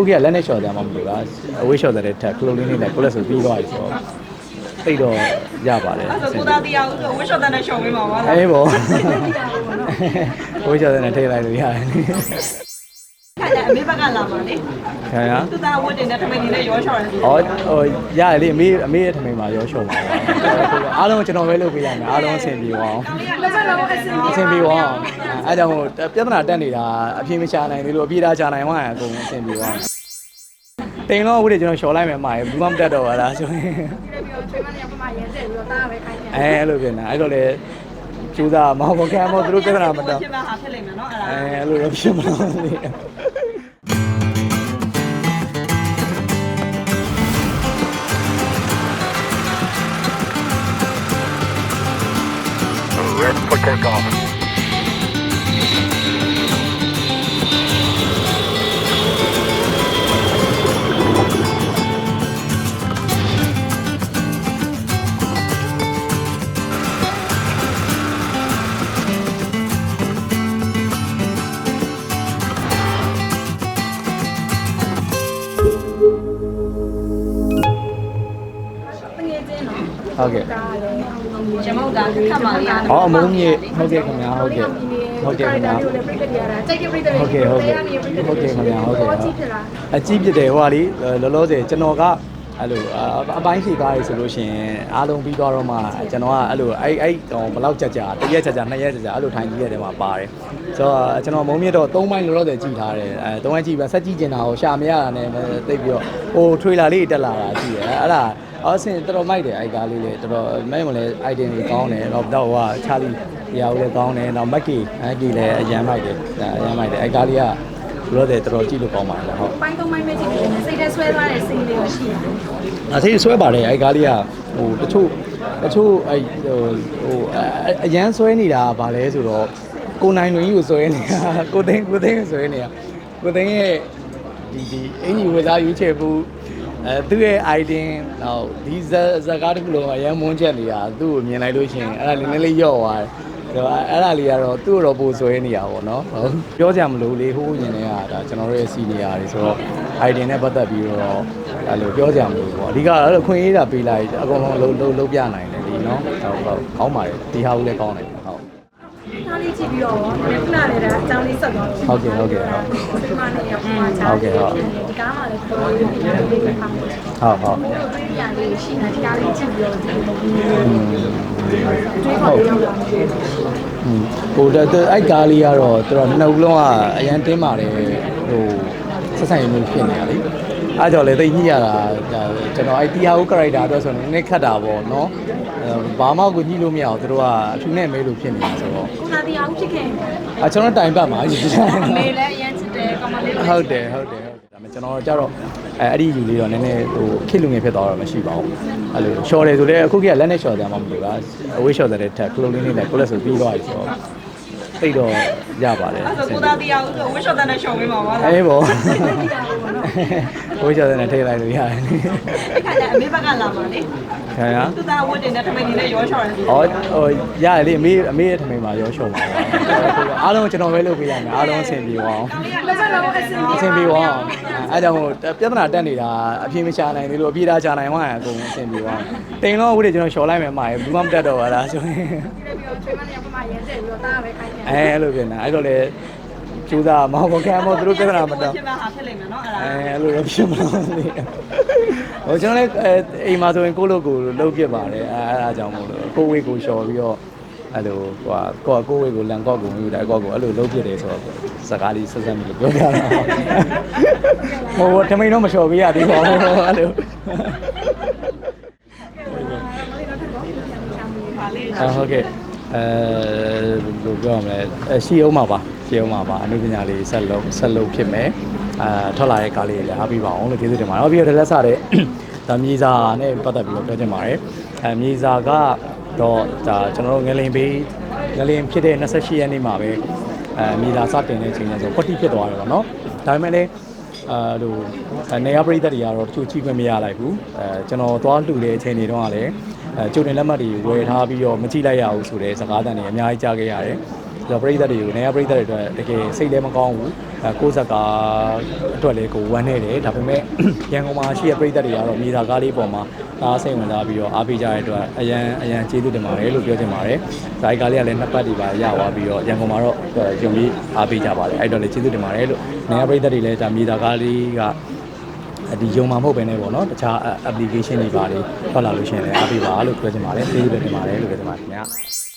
အခုခေတ်ကလက်နဲ့ရှော့တယ်မှမဟုတ်လားအဝေးရှော့တဲ့ထက်ကလုတ်လေးလေးနဲ့ကိုလက်ဆိုပြီးသွားပြီဆိုတော့သိတော့ရပါတယ်အဲ့ဆိုကိုသားတရားဦးဆိုဝှရှော့တဲ့နဲ့ရှော့ပေးမှာပါလားအေးပေါ့ဝေးရှော့တဲ့နဲ့ထိလိုက်လို့ရတယ်ခါကျအမေဘက်ကလာပါလေခင်ဗျာသူသားဝတ်တင်တဲ့ထမင်းကြီးနဲ့ရောရှော့တယ်ဆို။အော်ဟိုရတယ်လေအမေအမေရဲ့ထမိန်မှာရောရှုံပါ။အားလုံးကျွန်တော်ပဲလုပ်ပေးလိုက်မယ်။အားလုံးအဆင်ပြေပါအောင်လက်ချက်လုံးအစင်။အဆင်ပြေပါအောင်။အဲဒါကြောင့်မို့ပြဿနာတက်နေတာအပြေမချနိုင်သေးလို့အပြေတာချနိုင်မှအကုန်အဆင်ပြေပါအောင်။ တိန်တော့အခုတည်းကျွန်တော်ရှော်လိုက်မယ်မှာဘူးမှမတက်တော့ပါလားဆိုရင်ပြီးတော့ချွေးမနေပမာရဲတဲ့ပြီးတော့တားပဲခိုင်းတယ်အဲအဲ့လိုဖြစ်နေအဲ့တော့လေကျူးစားမဟုတ်ဘူးခံမသူတို့ပြဿနာမတက်ဖြစ်မှာဟာဖြစ်လိမ့်မယ်နော်အဲ့ဒါအဲအဲ့လိုတော့ဖြစ်မလို့လေ Red for takeoff. ဟုတ်ကဲ့ကားလည်းကျမတို့ကခတ်မှလေးရတယ်ဟောအမုန်းကြီးဟုတ်ကဲ့ခင်ဗျာဟုတ်ကဲ့ဟုတ်ကဲ့ခင်ဗျာဒီလိုလည်းပြိတ္တရတာကြိုက်ကပြိတ္တရဟုတ်ကဲ့ဟုတ်ကဲ့ဟုတ်ကဲ့ခင်ဗျာဟုတ်ကဲ့ဟောကြည့်ဖြစ်လားအကြည့်ပြတယ်ဟိုကလေလောလောဆယ်ကျွန်တော်က အဲ့လိုအပိုင်းရှိကားရဆိုလို့ရှိရင်အားလုံးပြီးသွားတော့မှကျွန်တော်ကအဲ့လိုအဲ့အဲ့ဟိုဘလောက်ကြကြတစ်ရက်ကြကြနှစ်ရက်ကြကြအဲ့လိုထိုင်ကြည့်ရတယ်မှာပါတယ်ဆိုတော့ကျွန်တော်မုံမြင့်တော့၃ပိုင်းလောလောဆယ်ကြည့်ထားတယ်အဲ၃ပိုင်းကြည့်ပြီးဆက်ကြည့်ကျင်တာကိုရှာမရတာနဲ့တိတ်ပြီးတော့ဟိုထွေလာလေးတက်လာတာကြည့်ရအဲ့ဒါအော်စင်တော်တော်မိုက်တယ်အဲ့ကားလေးလေတော်တော်မဲမလဲ item တွေကောင်းတယ်တော့တော့ဟိုကချာလီရာဦးလည်းကောင်းတယ်တော့မက်ကီမက်ကီလည်းအရန်မိုက်တယ်အရန်မိုက်တယ်အဲ့ကားလေးက လောလောဆယ်တော်တော်ကြည့်လို့ကောင်းပါတယ်ဟုတ်ပိုင်းသုံးပိုင်းပဲကြည့်တယ်စိတ်ထဲဆွဲသွားတဲ့စိတ်လေးကိုရှိတယ်အသေးဆွဲပါတယ်အဲ့ကားလေးကဟိုတချို့တချို့အဲ့ဟိုဟိုအအရန်ဆွဲနေတာကဘာလဲဆိုတော့ကိုနိုင်လွင်ကြီးကိုဆွဲနေတာကိုသိန်းကိုသိန်းကိုဆွဲနေတာကိုသိန်းရဲ့ဒီဒီအင်ကြီးဝေသားရွေးချယ်ဖို့အဲသူ့ရဲ့ idea တော့ဒီဇက်ဇက်ကားတစ်ခုလုံးအရန်မွန်းချက်နေတာသူ့ကိုမြင်လိုက်လို့ရှိရင်အဲ့ဒါလေးနည်းလေးယော့သွားတယ် ဒါအဲ့ဒါလေးကတော့သူ့တော့ပို့ဆွဲနေတာပေါ့နော်ဟုတ်ပြောကြမလို့လေဟိုးရင်တွေကဒါကျွန်တော်တို့ရဲ့စီနီယာတွေဆိုတော့ idea နဲ့ပတ်သက်ပြီးတော့အဲ့လိုပြောကြမလို့ပေါ့အဓိကအဲ့လိုခွင့်ရေးတာပေးလိုက်အကုန်လုံးလုံးလုံးလုံးပြနိုင်တယ်ဒီနော်ဟုတ်ဟုတ်ကောင်းပါတယ်ဒီဟာဦးလည်းကောင်းတယ်ဟုတ်သား လေးကြည့်ပြီးတော့ခုနလည်းဒါအကြောင်းလေးဆက်သွားလို့ဟုတ်ကဲ့ဟုတ်ကဲ့ဟုတ်ဒီမှာနေရမှာချားဒီကားမှာလည်းတော်တော်လေးဒီလိုလေးပါမယ်ဟုတ်ဟုတ်ဘယ်လိုတွေ့ရလေးရှိနေဒီကားလေးကြည့်ပြီးတော့ဒီတွေးခေါ်ရအောင်လားอืมဟိုတဲ့အဲ့ကားလေးကတော့တော်တော်နှစ်ဦးလုံးကအရန်တင်းပါတယ်ဟိုဆက်ဆံရေးမျိုးဖြစ်နေတာလေ အားကြောင့်လေသိညှိရတာဒါကျွန်တော်အဲ့တီဟာဦး character အတွက်ဆိုရင်နည်းနည်းခက်တာပေါ့နော်အဲဘာမှကိုညှိလို့မရအောင်သူတို့ကအဖြူနဲ့မဲလို့ဖြစ်နေတာဆိုတော့ခုနတရားဦးဖြစ်ခဲ့တယ်အကျွန်တော်တိုင်ပတ်မှာယူကြတယ်အမေလည်းအရင်ချစ်တယ်ကောင်မလေးလည်းဟုတ်တယ်ဟုတ်တယ်ဟုတ်တယ်ဒါပေမဲ့ကျွန်တော်ကြတော့အဲအဲ့ဒီယူလေးတော့နည်းနည်းဟိုခစ်လူငယ်ဖြစ်သွားတော့မရှိပါဘူးအဲ့လိုရှော့တယ်ဆိုတော့အခုကလက်နဲ့ရှော့တယ်မှမဟုတ်လားအဝေးရှော့တဲ့ထက်ကလုတ်လေးလေးနဲ့ကိုလက်ဆိုပြီးသွားပြီဆိုတော့ သိတော့ရပါတယ်အဲ့ဆိုကိုသားတရားဦးဆိုဝှရှော့တဲ့နဲ့ရှော့ပေးမှာပါလားအေးပေါ့ဝေးရှော့တဲ့နဲ့ထိလိုက်လို့ရတယ်ခါကျအမေဘက်ကလာပါလေခင်ဗျာသူသားဝတ်တင်တဲ့ထမင်းကြီးနဲ့ရောရှော့တယ်ဆိုအော်ဟိုရတယ်လေအမေအမေရဲ့ထမိန်မှာရောရှုံပါအားလုံးကျွန်တော်ပဲလုပ်ပေးလိုက်မယ်အားလုံးအဆင်ပြေပါအောင်လက်ချက်လုံးအစင်အဆင်ပြေပါအောင်အဲဒါကြောင့်မို့ပြဿနာတက်နေတာအပြေမချနိုင်သေးလို့အပြေတာချနိုင်မှအကုန်အဆင်ပြေပါအောင်တိန်တော့အခုတည်းကျွန်တော်ရှော်လိုက်မယ်မှာဘူးမှမတက်တော့ပါလားဆိုရင်ပြီးတော့ချွေး မနေပမာရဲတဲ့ပြီးတော့တားပဲခိုင်းတယ်အဲအဲ့လိုဖြစ်နေအဲ့တော့လေကျူးစားမဟုတ်ဘူးခံမဟုတ်သူတို့ပြဿနာမတက်ဖြစ်မှာဟာဖြစ်လိမ့်မယ်နော်အဲ့ဒါအဲအဲ့လိုတော့ဖြစ်မလို့လေဟိုကျွန်တော်လည်းအဲအိမ်မှာဆိုရင်ကိုယ့်လိုကိုယ်လှုပ်ပြပါတယ်အဲအဲ့အားကြောင့်မို့လို့ကိုယ့်ဝေးကိုရှော်ပြီးတော့အဲ့လိုဟိုကိုယ့်ကိုယ့်ဝေးကိုလန်ကော့ကိုယူတယ်ကော့ကိုအဲ့လိုလှုပ်ပြတယ်ဆိုတော့စကားလေးဆက်ဆက်ပြီးပြောပြတာဟိုထမိန်တော့မလျှော်ပေးရသေးပါဘူးအဲ့လိုပါလေးအာဟုတ်ကဲ့ အဲဘယ်လိုပြောရမလဲအဲရှိအောင်ပါပါရှိအောင်ပါပါအနုပညာလေးဆက်လုံးဆက်လုံးဖြစ်မယ်အာထွက်လာတဲ့ကားလေးလည်းအားပေးပါအောင်လို့ကျေးဇူးတင်ပါတယ်နောက်ပြီးတော့လက်စားတဲ့ဒါမြေစာနဲ့ပတ်သက်ပြီးတော့ပြောချင်ပါတယ်အဲမြေစာကတော့ဒါကျွန်တော်တို့ငလင်ဘေးငလင်ဖြစ်တဲ့28ရက်နေ့မှာပဲအဲမြေစာစတင်တဲ့အချိန်နဲ့ဆိုကွက်တိဖြစ်သွားတယ်ပေါ့နော်ဒါပေမဲ့လည်း အာလို့နေရပရိသတ်တွေကတော့တချို့ကြည့်ခွင့်မရလိုက်ဘူးအဲကျွန်တော်သွားလှူတဲ့အချိန်တွေတော့ကလည်းအဲကြိုတင်လက်မှတ်တွေဝယ်ထားပြီးတော့မကြည့်လိုက်ရဘူးဆိုတဲ့စကားသံတွေအများကြီးကြားခဲ့ရတယ် ဆိုတော့ပရိသတ်တွေကိုနေရပရိသတ်တွေအတွက်တကယ်စိတ်လည်းမကောင်းဘူးအဲကိုယ်စကားအတွက်လည်းကိုဝမ်းနေတယ်ဒါပေမဲ့ရန်ကုန်မှာရှိတဲ့ပြည်သက်တွေကတော့မြေသာကားလေးပေါ်မှာအားစိတ်ဝင်စားပြီးတော့အားပေးကြတဲ့အတွက်အရန်အရန်ကျေးဇူးတင်ပါတယ်လို့ပြောချင်ပါတယ်။ဇာတ်ကားလေးကလည်းနှစ်ပတ်ဒီပါရသွားပြီးတော့ရန်ကုန်မှာတော့ယုံပြီးအားပေးကြပါတယ်အဲ့တော့လည်းကျေးဇူးတင်ပါတယ်လို့နေရာပြည်သက်တွေလည်းဒါမြေသာကားလေးကဒီယုံမှာမဟုတ်ပဲねပေါ့နော်တခြား application တွေပါလေထွက်လာလို့ရှိရင်လည်းအားပေးပါလို့ပြောချင်ပါတယ်ကျေးဇူးတင်ပါတယ်လို့ပြောချင်ပါတယ်ခင်ဗျာ